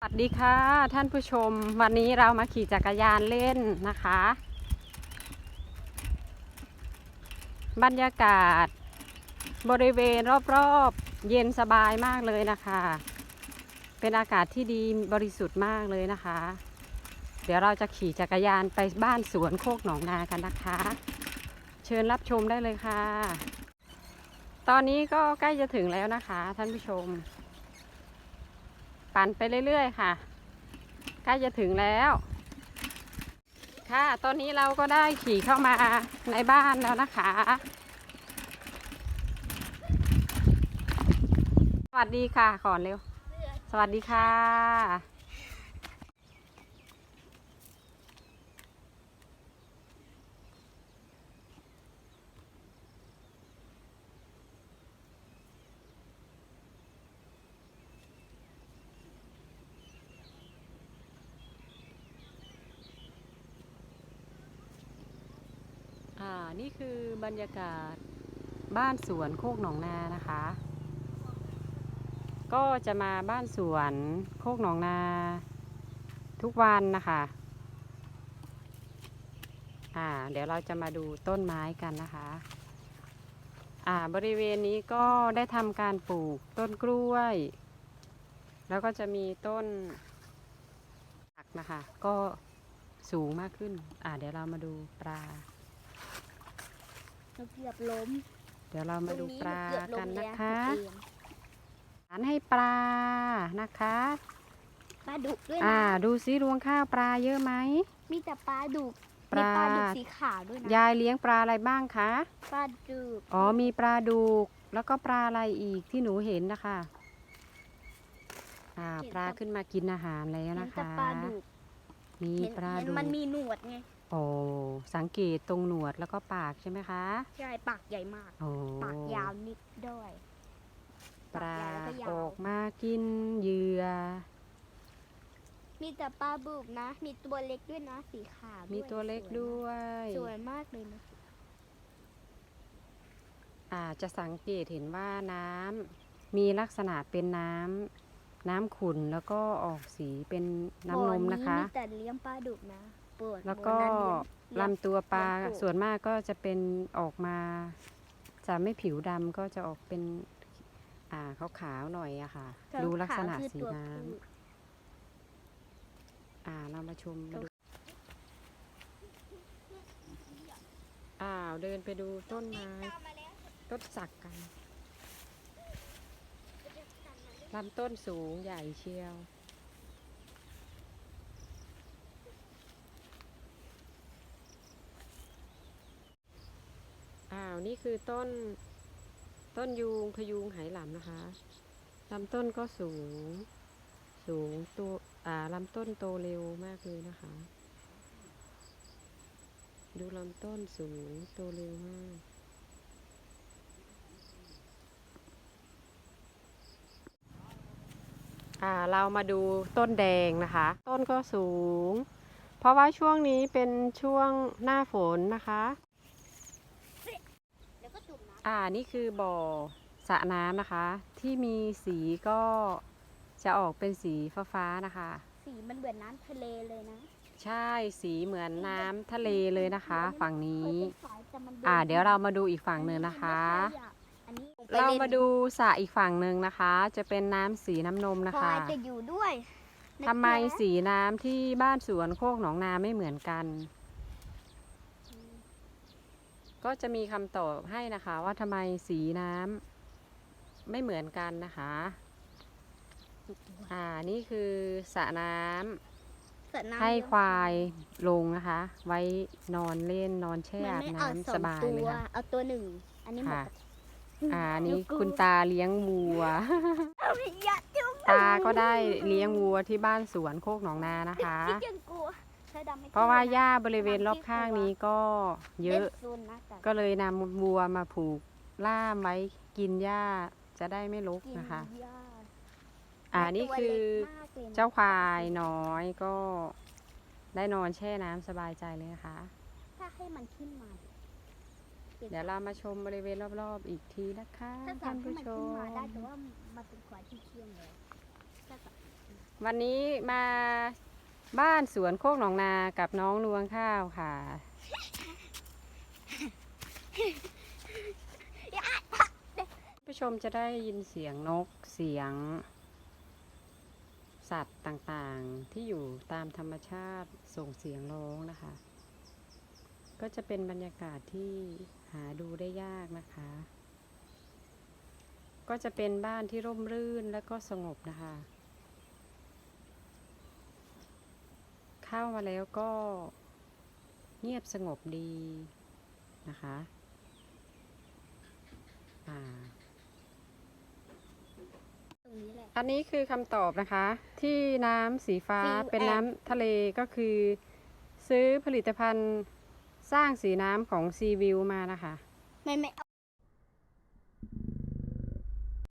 สวัสดีค่ะ ท่านผู้ชมวันนี้เรามาขี่จักรยานเล่นนะคะ บรรยากาศ บริเวณรอบๆ เย็นสบายมากเลยนะคะ เป็นอากาศที่ดีบริสุทธิ์มากเลยนะคะ เดี๋ยวเราจะขี่จักรยานไปบ้านสวนโคกหนองนากันนะคะ เชิญรับชมได้เลยค่ะ ตอนนี้ก็ใกล้จะถึงแล้วนะคะ ท่านผู้ชม ปั่นไปเรื่อยๆค่ะใกล้จะถึงแล้ว ค่ะ ตอนนี้เราก็ได้ขี่เข้ามาในบ้านแล้วนะคะ สวัสดีค่ะก่อนเร็ว สวัสดีค่ะ อ่า นี่คือบรรยากาศบ้านสวนโคกหนองนานะคะ ก็จะมาบ้านสวนโคกหนองนา ทุกวันนะคะอ่าเดี๋ยวเราจะมาดูต้นไม้กันนะคะอ่าบริเวณนี้ก็ได้ทำการปลูกต้นกล้วย แล้วก็จะมีต้นผักนะคะ ก็สูงมากขึ้น อ่าเดี๋ยวเรามาดูปลา หนูเกือบล้มเดี๋ยวเรามาดูปลาตรงหกันหเกืนะอบคะล้มเลี้ยงอาหารให้ปลานะคะปลาดุกด้วยอ่านะดูซิรวงข้าวปลาเยอะไหม มีแต่ปลาดุกปมีลาปลาดุกสีขาวด้วยนะ ยายเลี้ยงปลาอะไรบ้างคะ ปลาดุก อ๋อ มีปลาดุก แล้วก็ปลาอะไรอีกที่หนูเห็นนะคะ อ่า ปลาขึ้นมากินอาหารแล้วเห็นนะแต่คะปลาดุก มีเห็นปลาเห็นดุกมันมีหนวดไง โอ้สังเกตตรงหนวดแล้วก็ปากใช่ไหมคะใช่ ปากใหญ่มาก โอ้ปากยาวนิดด้วย ปลาปากใหญ่แล้วก็ยาว ออกมากินเหยื่อ มีแต่ปลาบุกนะ มีตัวเล็กด้วยนะ สีขาวมีตัวเล็กด้วยสวยมากเลยนะ อาจะสังเกตเห็นว่าน้ำมีลักษณะเป็นน้ำ น้ำขุ่นแล้วก็ออกสีเป็นน้ำนมนะคะ บ่อมีแต่เลี้ยงปลาดุกนะปวดแล้วก็บ่อนั้นเลี้ยงเลี้ยงลำตัวปลาเลี้ยงกบส่วนมากก็จะเป็นออกมา จะไม่ผิวดำก็จะออกเป็นอ่าขาวๆหน่อยอะค่ะขาวดูลักษณะขาวคือสีตัวน้ผู้ำอ่าเรามาชมมาดูอ้าวเดินไปดูต้นไม้ต้นสักกัน ลำต้นสูงใหญ่เชียว อ้าว นี่คือต้น ต้นยูงพยุงไหหลำนะคะ ลำต้นก็สูง สูงตัวอ่าลำต้นโตเร็วมากเลยนะคะ ดูลำต้นสูงโตเร็วมาก อ่า เรามาดูต้นแดงนะคะ ต้นก็สูง เพราะว่าช่วงนี้เป็นช่วงหน้าฝนนะคะอ่านี่คือบ่อสระน้ำนะคะ ที่มีสีก็จะออกเป็นสีฟ้าๆนะคะ สีมันเหมือนน้ำทะเลเลยนะ ใช่สีเหมือนน้ำทะเลเลยนะคะ ฝั่งนี้ อ่า เดี๋ยวเรามาดูอีกฝั่งหนึ่งนะคะ อันนี้เรามาดูสระอีกฝั่งหนึ่งนะคะ จะเป็นน้ำสีน้ำนมนะควาคะยจะอยู่ด้วยนะทำไมจ๊ะสีน้ำที่บ้านสวนโคกหนองนาไม่เหมือนกัน ก็จะมีคำตอบให้นะคะว่าทำไมสีน้ำไม่เหมือนกันนะคะ อ่านี่คือสระน้ำสระน้ำให้เยอะควายลงนะคะ ไว้นอนเล่นนอนแช่มันอาบไม่เอาน้ำสอสงบายตัเลวยค่ะ เอาตัวหนึ่ง อันนี้หมดค่ะ กับ อ่านี่หกลัวคุณตาเลี้ยงวัวอย่าจุ๊บตาก็ได้เลี้ยงวัวที่บ้านสวนโคกหนองนานะคะพี่ยังกลัวเธอดำไม่เพราะว่ากลันหญ้าบริเวณรอบข้างนี้ก็เยอะล่นโซนนะแต่ก็เลยนำวัวมาผูกล่ามไว้กินหญ้าจะได้ไม่รกกินนะคะหญ้าอ่านี่ตัวคือเล็กมากลยนะเจ้าควายน้อยก็ได้นอนแช่น้ำสบายใจเลยนะคะ ถ้าให้มันขึ้นมาดิ เดี๋ยวเรามาชมบริเวณรอบๆ อีกทีนะคะถ้าสั่ท่างนให้ผู้มันชขึ้นมมาได้แต่ว่ามันเป็นควายที่เชื่องเลยถ้าสั่งวันนี้มาบ้านสวนโคกหนองนากับน้องนวงข้าวค่ะ ผู้ชมจะได้ยินเสียงนกเสียง สัตว์ต่างๆที่อยู่ตามธรรมชาติส่งเสียงร้องนะคะ ก็จะเป็นบรรยากาศที่ หาดูได้ยากนะคะ ก็จะเป็นบ้านที่ร่มรื่นและก็สงบนะคะ เข้ามาแล้วก็เงียบสงบดีนะคะอ่าตรงนี้แหละอันนี้คือคำตอบนะคะ ที่น้ำสีฟ้า Fuel เป็น and น้ำทะเลก็คือ ซื้อผลิตภัณฑ์ สร้างสีน้ำของซีวิวมานะคะ ไม่ไม่